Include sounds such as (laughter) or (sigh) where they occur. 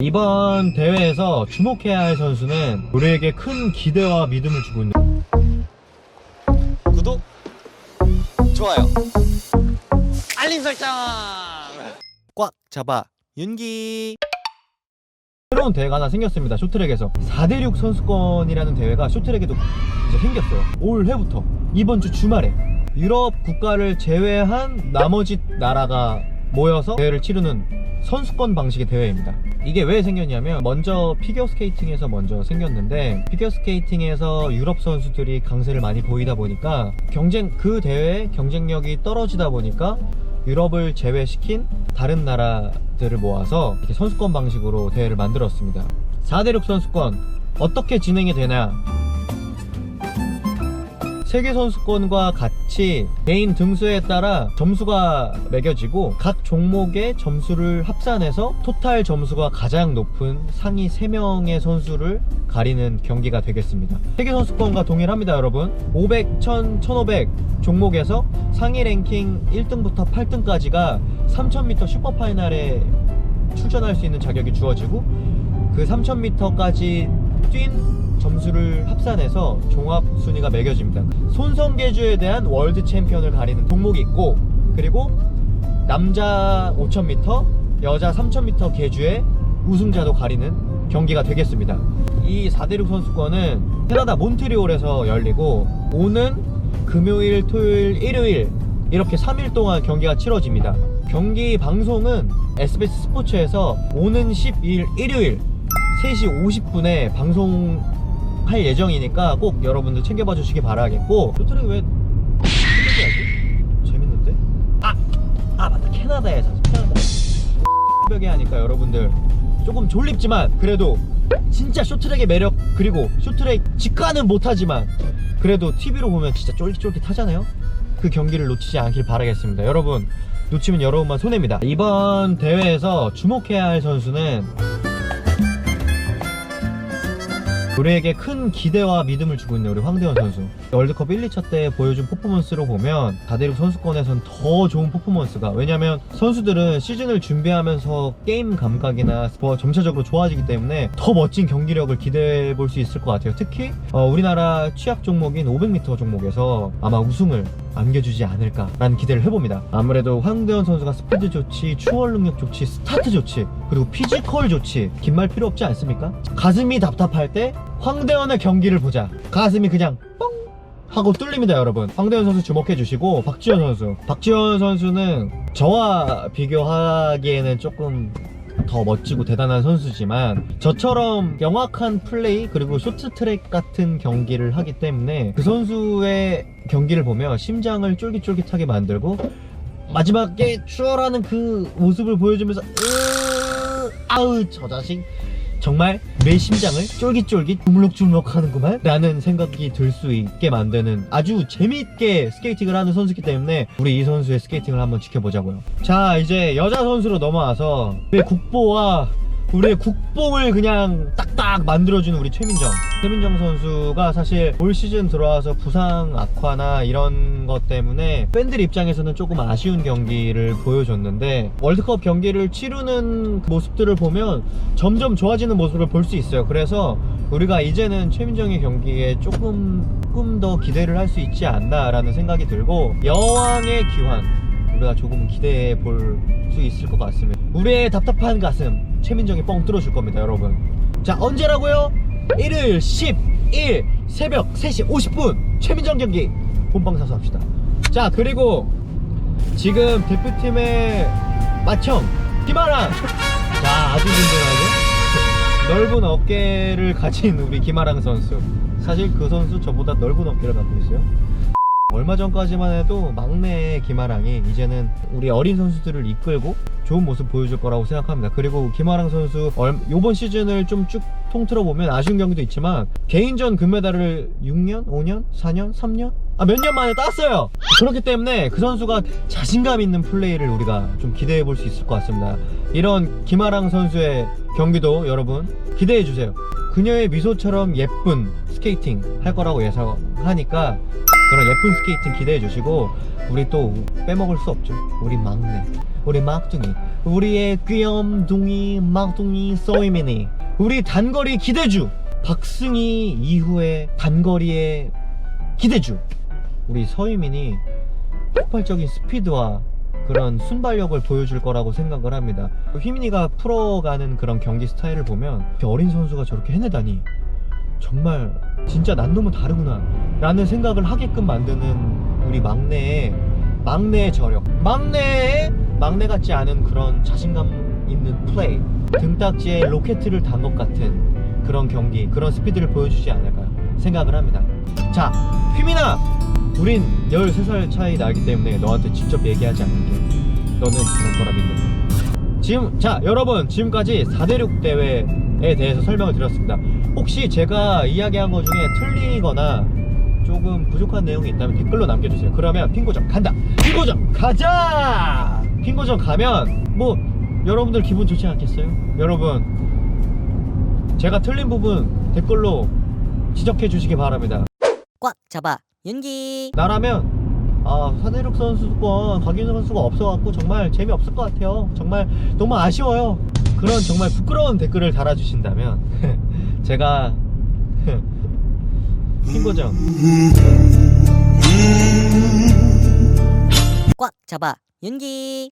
이번 대회에서 주목해야 할 선수는 우리에게 큰 기대와 믿음을 주고 있는 구독, 좋아요, 알림 설정. 꽉 잡아 윤기. 새로운 대회가 하나 생겼습니다. 쇼트랙에서 4대6 선수권이라는 대회가 쇼트랙에도 이제 생겼어요. 올해부터 이번 주 주말에 유럽 국가를 제외한 나머지 나라가 모여서 대회를 치르는 선수권 방식의 대회입니다. 이게 왜 생겼냐면 먼저 피겨 스케이팅에서 먼저 생겼는데 피겨 스케이팅에서 유럽 선수들이 강세를 많이 보이다 보니까 경쟁 그 대회 경쟁력이 떨어지다 보니까 유럽을 제외시킨 다른 나라들을 모아서 이렇게 선수권 방식으로 대회를 만들었습니다. 4대6 선수권 어떻게 진행이 되나? 세계 선수권과 같이 개인 등수에 따라 점수가 매겨지고 각 종목의 점수를 합산해서 토탈 점수가 가장 높은 상위 3명의 선수를 가리는 경기가 되겠습니다. 세계 선수권과 동일합니다, 여러분. 500, 1000, 1500 종목에서 상위 랭킹 1등부터 8등까지가 3000m 슈퍼파이널에 출전할 수 있는 자격이 주어지고 그 3000m까지 뛴 점수를 합산해서 종합 순위가 매겨집니다. 손성계주에 대한 월드 챔피언을 가리는 종목이 있고 그리고 남자 5000m, 여자 3000m 계주의 우승자도 가리는 경기가 되겠습니다. 이 4대6 선수권은 캐나다 몬트리올에서 열리고 오는 금요일, 토요일, 일요일 이렇게 3일 동안 경기가 치러집니다. 경기 방송은 SBS 스포츠에서 오는 12일 일요일 3시 50분에 방송 할 예정이니까 꼭 여러분들 챙겨봐 주시기 바라겠고. 쇼트랙 왜 새벽이야지? 재밌는데? 아! 아 맞다. 캐나다에서 캐나다. 새벽에 하니까 여러분들 조금 졸립지만 그래도 진짜 쇼트랙의 매력 그리고 쇼트랙 직관은 못하지만 그래도 TV로 보면 진짜 쫄깃쫄깃하잖아요? 그 경기를 놓치지 않길 바라겠습니다. 여러분 놓치면 여러분만 손해입니다. 이번 대회에서 주목해야 할 선수는 우리에게 큰 기대와 믿음을 주고 있는 우리 황대현 선수. 월드컵 1, 2차 때 보여준 퍼포먼스로 보면 다대륙 선수권에선 더 좋은 퍼포먼스가 왜냐면 선수들은 시즌을 준비하면서 게임 감각이나 더 점차적으로 좋아지기 때문에 더 멋진 경기력을 기대해 볼 수 있을 것 같아요. 특히 어, 우리나라 취약 종목인 500m 종목에서 아마 우승을 안겨주지 않을까라는 기대를 해봅니다. 아무래도 황대현 선수가 스피드 좋지 추월 능력 좋지 스타트 좋지 그리고 피지컬 좋지 긴 말 필요 없지 않습니까? 가슴이 답답할 때 황대현의 경기를 보자. 가슴이 그냥 뻥 하고 뚫립니다 여러분. 황대현 선수 주목해 주시고 박지현 선수. 박지현 선수는 저와 비교하기에는 조금 더 멋지고 대단한 선수지만 저처럼 명확한 플레이 그리고 쇼트트랙 같은 경기를 하기 때문에 그 선수의 경기를 보면 심장을 쫄깃쫄깃하게 만들고 마지막에 추월하는 그 모습을 보여주면서 으, 아우 저 자식 정말 내 심장을 쫄깃쫄깃 주물럭주물럭 하는구만? 라는 생각이 들 수 있게 만드는 아주 재미있게 스케이팅을 하는 선수이기 때문에 우리 이 선수의 스케이팅을 한번 지켜보자고요. 자 이제 여자 선수로 넘어와서 우리의 국보와 우리의 국뽕을 그냥 딱 딱 만들어주는 우리 최민정 최민정 선수가 사실 올 시즌 들어와서 부상 악화나 이런 것 때문에 팬들 입장에서는 조금 아쉬운 경기를 보여줬는데 월드컵 경기를 치르는 모습들을 보면 점점 좋아지는 모습을 볼 수 있어요 그래서 우리가 이제는 최민정의 경기에 조금 조금 더 기대를 할 수 있지 않나라는 생각이 들고 여왕의 귀환 우리가 조금 기대해 볼 수 있을 것 같습니다. 우리의 답답한 가슴 최민정이 뻥 뚫어줄 겁니다, 여러분. 자, 언제라고요? 일요일 11 새벽 3시 50분 최민정 경기 본방사수 합시다. 자, 그리고 지금 대표팀의 마청 김아랑 자, 아주 든든하죠? 넓은 어깨를 가진 우리 김아랑 선수. 사실 그 선수 저보다 넓은 어깨를 갖고 있어요. 얼마 전까지만 해도 막내 김아랑이 이제는 우리 어린 선수들을 이끌고 좋은 모습 보여줄 거라고 생각합니다. 그리고 김아랑 선수 얼- 요번 시즌을 좀 쭉 통틀어 보면 아쉬운 경기도 있지만 개인전 금메달을 6년, 5년, 4년, 3년 아 몇 년 만에 땄어요. 그렇기 때문에 그 선수가 자신감 있는 플레이를 우리가 좀 기대해 볼 수 있을 것 같습니다. 이런 김아랑 선수의 경기도 여러분 기대해 주세요. 그녀의 미소처럼 예쁜 스케이팅 할 거라고 예상하니까 그런 예쁜 스케이팅 기대해 주시고 우리 또 빼먹을 수 없죠. 우리 막내 우리 막둥이 우리의 귀염둥이 막둥이 소이미니 우리 단거리 기대주 박승희 이후의 단거리의 기대주. 우리 서유민이 폭발적인 스피드와 그런 순발력을 보여줄 거라고 생각을 합니다. 휘민이가 풀어가는 그런 경기 스타일을 보면 어린 선수가 저렇게 해내다니 정말 진짜 난 놈은 다르구나 라는 생각을 하게끔 만드는 우리 막내의 막내의 저력. 막내의 막내 같지 않은 그런 자신감 있는 플레이. 등딱지에 로켓을 단 것 같은 그런 경기 그런 스피드를 보여주지 않을까 생각을 합니다. 자 휘민아! 우린 13살 차이 나기 때문에 너한테 직접 얘기하지 않을게 너는 잘할 거라 믿는다 지금 자 여러분 지금까지 4대6 대회 에 대해서 설명을 드렸습니다. 혹시 제가 이야기한 것 중에 틀리거나 조금 부족한 내용이 있다면 댓글로 남겨주세요. 그러면 핑고점 간다. 핑고점 가자! 핑고점 가면 뭐 여러분들 기분 좋지 않겠어요? 여러분 제가 틀린 부분 댓글로 지적해 주시기 바랍니다. 꽉 잡아. 윤기. 나라면 아 사대륙 선수권 곽윤선 선수가 없어갖고 정말 재미없을 것 같아요. 정말 너무 아쉬워요 그런 정말 부끄러운 댓글을 달아주신다면 (laughs) 제가 (laughs) 킹고죠 꽉 잡아 연기.